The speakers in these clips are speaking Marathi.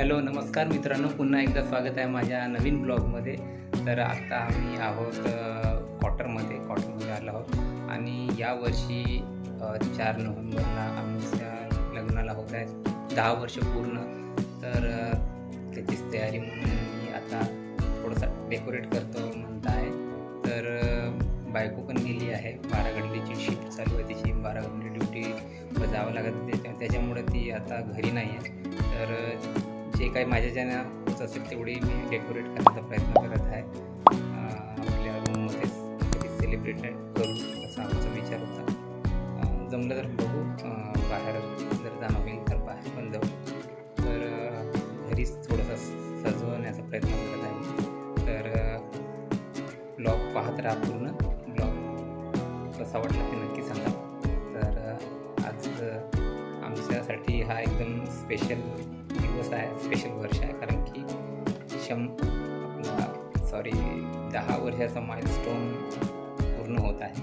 हॅलो नमस्कार मित्रांनो. पुन्हा एकदा स्वागत आहे माझ्या नवीन ब्लॉगमध्ये. तर आत्ता आम्ही आहोत क्वार्टरमध्ये क्वार्टरमध्ये आलो आहोत. आणि यावर्षी चार नोव्हेंबरला आमच्या लग्नाला होत आहे. दहा वर्ष पूर्ण. तर त्याचीच तयारी म्हणून मी आता थोडंसं डेकोरेट करतो म्हणत आहे तर बायको पण गेली आहे. बारा घंटेची शिफ्ट चालू आहे तिची. बारा घंटे ड्युटी जावं लागत त्याच्यामुळे ती आता घरी नाही आहे तर जे काही माझ्याच्यानं होत असेल तेवढी मी डेकोरेट करण्याचा प्रयत्न करत आहे. आपल्या रूममध्येच सेलिब्रेट करू असा आमचा विचार होता. जमलं तर बघू. बाहेर जर जाणं होईल तर बाहेर पण जाऊ. तर घरीच थोडंसं सजवण्याचा प्रयत्न करत आहे तर ब्लॉग पाहत राहा पूर्ण. ब्लॉग कसा वाटला ते नक्की सांगा. तर आज आमच्यासाठी हा एकदम स्पेशल दिवस आहे स्पेशल वर्ष आहे. कारण की शं आपला सॉरी दहा वर्षाचा माइलस्टोन पूर्ण होत आहे.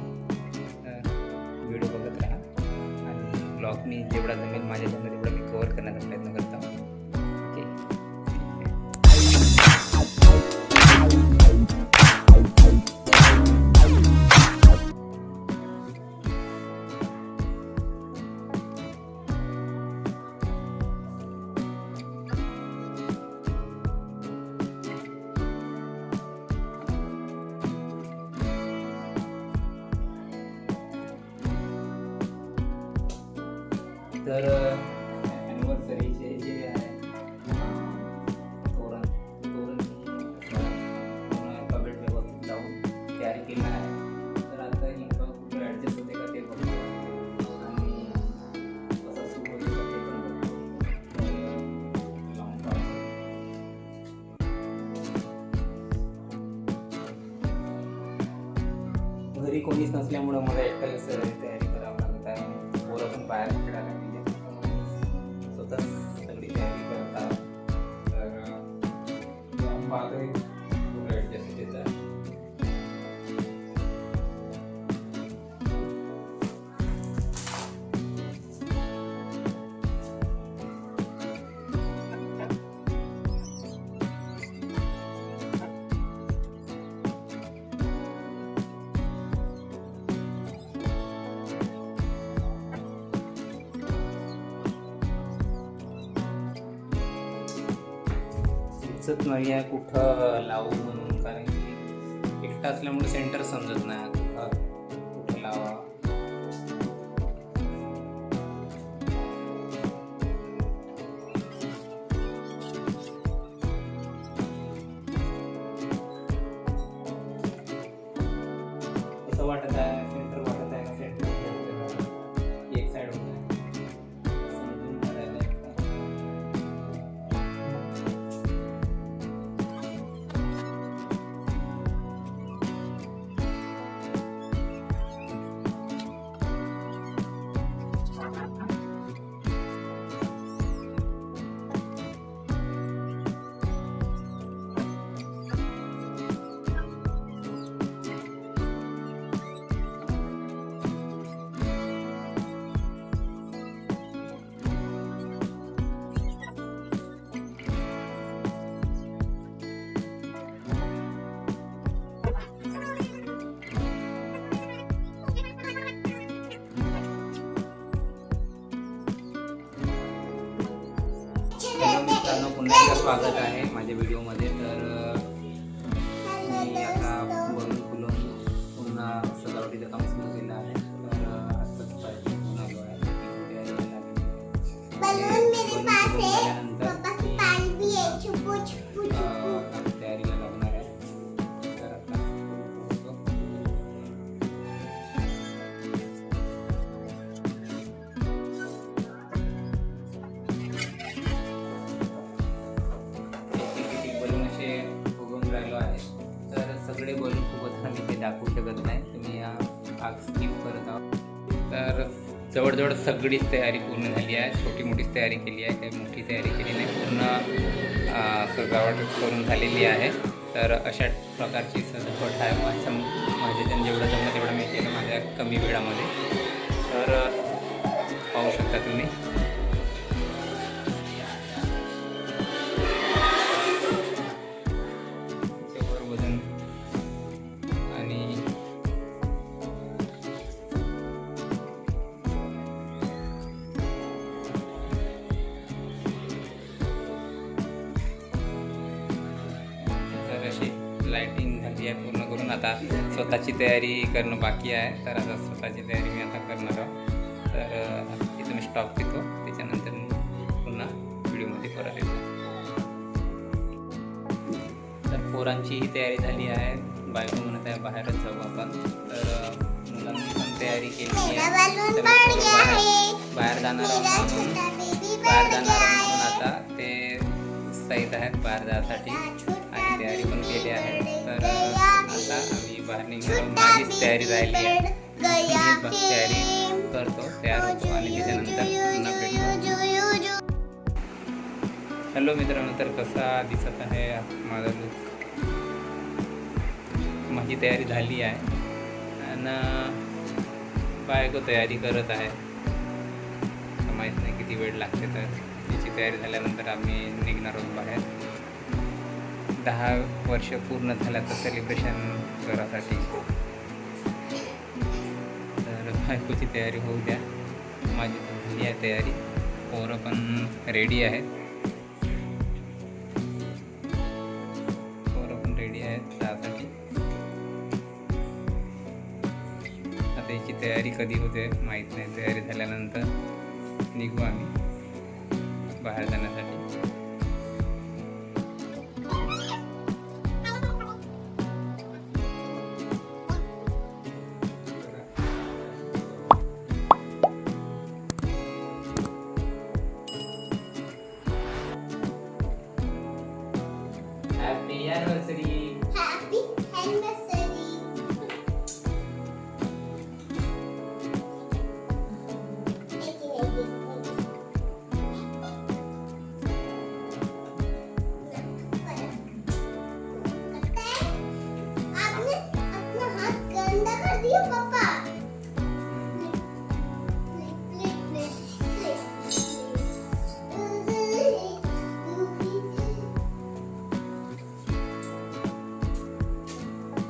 व्हिडिओ बघत राहा. आणि ब्लॉग मी जेवढा जमेल माझ्या जमेल तेवढा मी कवर करण्याचा प्रयत्न करतो. modelo. सुचत नाही आहे कुठं लावू म्हणून कारण की एकटा असल्यामुळे सेंटर समजत नाही. मित्रांनो पुन्हा एकदा स्वागत आहे माझ्या व्हिडिओमध्ये. तर दाखवू शकत नाही. तुम्ही हा भाग स्किप करत आहोत. तर जवळजवळ सगळीच तयारी पूर्ण झाली आहे. छोटी मोठीच तयारी केली आहे. काही मोठी तयारी केली नाही. पूर्ण सजावट करून झालेली आहे. तर अशा प्रकारची सजावट आहे. माझ्या माझ्याच्यानं जेवढं जमलं तेवढं मी केलं माझ्या कमी वेळामध्ये. तर पाहू शकता तुम्ही. आता स्वतःची तयारी करणं बाकी आहे. तर आता स्वतःची तयारी मी आता करणार आहोत. तर इथं मी स्टॉप घेतो. त्याच्यानंतर मी पुन्हा व्हिडिओमध्ये परत येतो. तर पोरांची ही तयारी झाली आहे. बायको म्हणत आहे बाहेरच जाऊ आपण. तर मुलांनी पण तयारी केली आहे. बाहेर जाणार आहोत म्हणून बाहेर जाणार आहोत म्हणून आता. ते सहित आहेत बाहेर जाण्यासाठी. आणि तयारी पण केली आहे. आणि बाहेर माझीच तयारी राहिली आहे. तयारी करतो तयार होतो. आणि त्याच्यानंतर पुन्हा भेटतो हॅलो मित्रांनो तर कसा दिसत आहे माझा लुक माझी तयारी झाली आहे. आणि बायको तयारी करत आहे. माहीत नाही किती वेळ लागते तर. तिची तयारी झाल्यानंतर आम्ही निघणार आहोत बाहेर. दहा वर्ष पूर्ण झाल्याचं सेलिब्रेशन करासाठी तर बायकोची तयारी होऊ द्या. माझी झाली आहे तयारी. पोरं पण रेडी आहेत. पोरं पण रेडी आहेत त्यासाठी आता याची तयारी कधी होते माहीत नाही. तयारी झाल्यानंतर निघू आम्ही बाहेर जाण्यासाठी.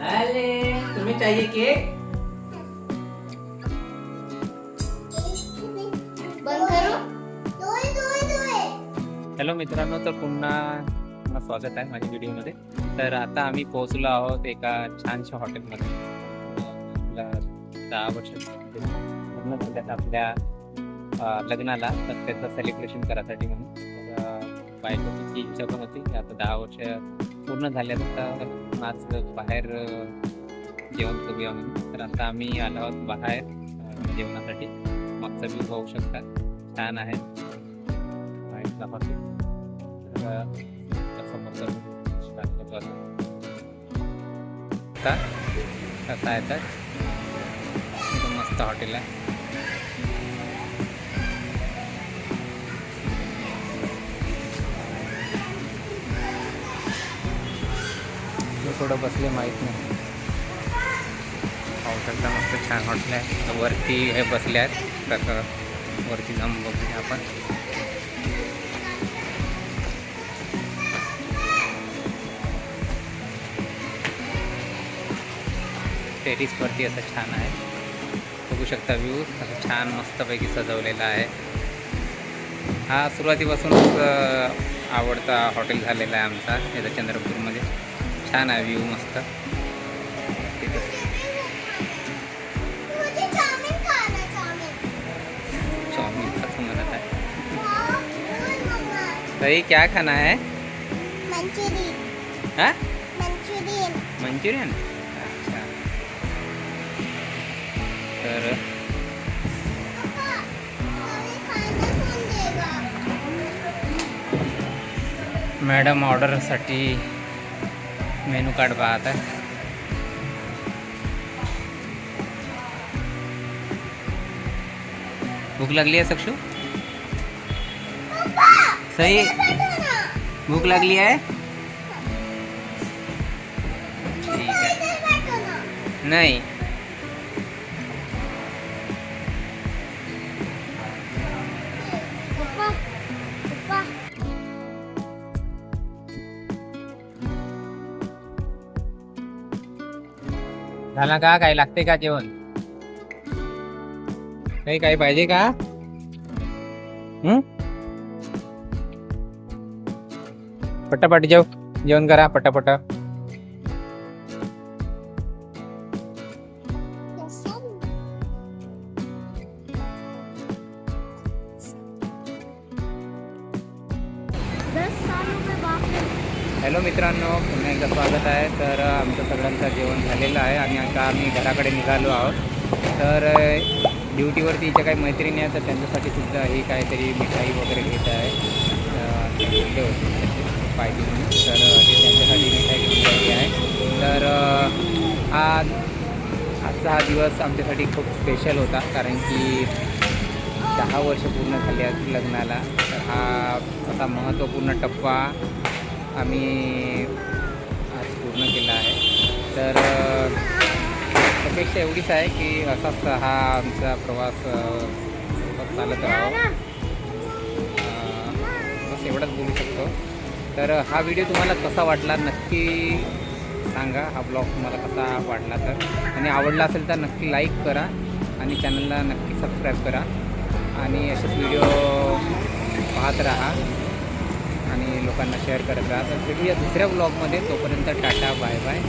अरे तुम्हें चाहिए केक हॅलो मित्रांनो तर पुन्हा पुन्हा स्वागत आहे माझ्या व्हिडिओमध्ये तर आता आम्ही पोहोचलो आहोत एका छानशा हॉटेलमध्ये आपल्या दहा वर्ष पूर्ण झाल्यात आपल्या लग्नाला. तर त्याचं सेलिब्रेशन करायसाठी म्हणून. तर बायकोची इच्छा पण होती. की आता दहा वर्ष पूर्ण झाल्यानंतर आज बाहेर जेवण करूया म्हणून. तर आता आम्ही आलो आहोत बाहेर जेवणासाठी. मागचा बी होऊ शकता. छान आहे. समोर तर आता कसा आहे तर एकदम मस्त हॉटेल आहे. थोडं बसले माहीत नाही. पाहू शकता मस्त छान हॉटेल आहे. वरती हे बसले आहेत. तर वरती जाऊन बघूया आपण. टेरिसवरती असं छान आहे. बघू शकता व्ह्यू असं छान मस्तपैकी सजवलेला आहे. हा सुरुवातीपासूनच आवडता हॉटेल झालेला आहे आमचा इथं चंद्रपूरमध्ये. छान आहे व्ह्यू मस्त. ताई क्या खाना है? मंचूरियन. हाँ? मंचूरियन. मंचुरियन? तर मॅडम ऑर्डरसाठी मेनू कार्ड पाहत आहे भूक लागली आहे सक्षू? सई भूक लागली आहे? ठीक आहे. नाही. झाला का? काही लागते का जेवण? काही काही पाहिजे का? पटापट जेव जेवण करा पटापट. तर आमचं सगळ्यांचं जेवण झालेलं आहे आणि आता आम्ही घराकडे निघालो आहोत. तर ड्युटीवरती इथे काही मैत्रिणी आहेत तर त्यांच्यासाठी सुद्धा ही काहीतरी मिठाई वगैरे घेत आहे. बोलले होते पाहिजे म्हणून तर हे त्यांच्यासाठी मिठाई घेऊन आहे. तर हा आजचा हा दिवस आमच्यासाठी खूप स्पेशल होता कारण की दहा वर्ष पूर्ण झाली आहेत लग्नाला. तर हा असा महत्त्वपूर्ण टप्पा आम्ही पूर्ण केला आहे. तर अपेक्षा एवढीच आहे की असाच हा आमचा प्रवास चालत राहावा. बस एवढंच बोलू शकतो. तर हा व्हिडिओ तुम्हाला कसा वाटला नक्की सांगा. हा ब्लॉग तुम्हाला कसा वाटला तर. आणि आवडला असेल तर नक्की लाईक करा आणि चॅनलला नक्की सबस्क्राईब करा. आणि असेच व्हिडिओ पाहत राहा. लोकांना शेअर करत राहा. तर भेटूया दुसऱ्या ब्लॉगमध्ये तोपर्यंत टाटा बाय बाय